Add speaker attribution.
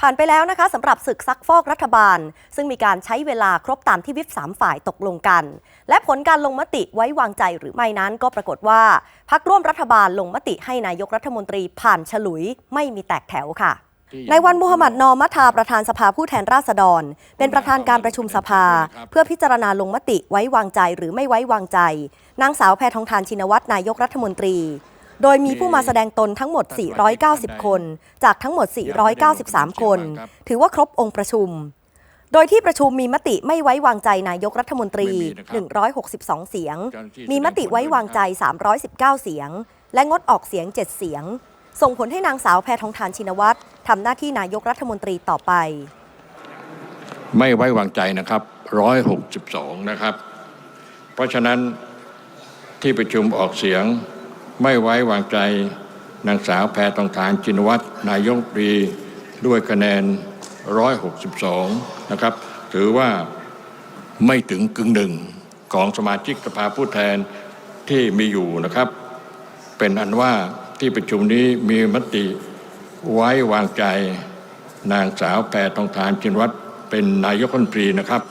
Speaker 1: ผ่านไปแล้วนะคะสำหรับศึกซักฟอกรัฐบาล ซึ่งมีการใช้เวลาครบตามที่วิปสามฝ่ายตกลงกัน และผลการลงมติไว้วางใจหรือไม่นั้นก็ปรากฏว่าพักร่วมรัฐบาลลงมติให้นายกรัฐมนตรีผ่านฉลุยไม่มีแตกแถวค่ะในวันมูฮัมหมัดนอมัทาประธานสภาผู้แทนราษฎร เป็นประธานการประชุมสภา เพื่อพิจารณาลงมติไว้วางใจหรือไม่ไว้วางใจ นางสาวแพทองทานชินวัตรนายกรัฐมนตรี โดยมีผู้มาแสดงตนทั้งหมด 490 คน จากทั้งหมด 493 คน ถือว่าครบองค์ประชุม โดยที่ประชุมมีมติไม่ไว้วางใจนายกรัฐมนตรี 162 เสียง มีมติไว้วางใจ 319 เสียง และงดออกเสียง 7 เสียง ส่งผลให้นางสาวแพทองทานชินวัตรทำหน้าที่นายกรัฐมนตรีต่อไป
Speaker 2: ไม่ไว้วางใจนะครับ 162 นะครับ เพราะฉะนั้นที่ประชุมออกเสียง ไม่ไว้วางใจนางสาวแพทองทานจินวัตรนายกปรีด้วยคะแนน 162 นะครับ ถือว่าไม่ถึงกึ่งหนึ่งของสมาชิกสภาผู้แทนที่มีอยู่นะครับ เป็นอันว่าที่ประชุมนี้มีมติไว้วางใจ นางสาวแพทองทานจินวัตรเป็นนายกรัฐมนตรีนะครับ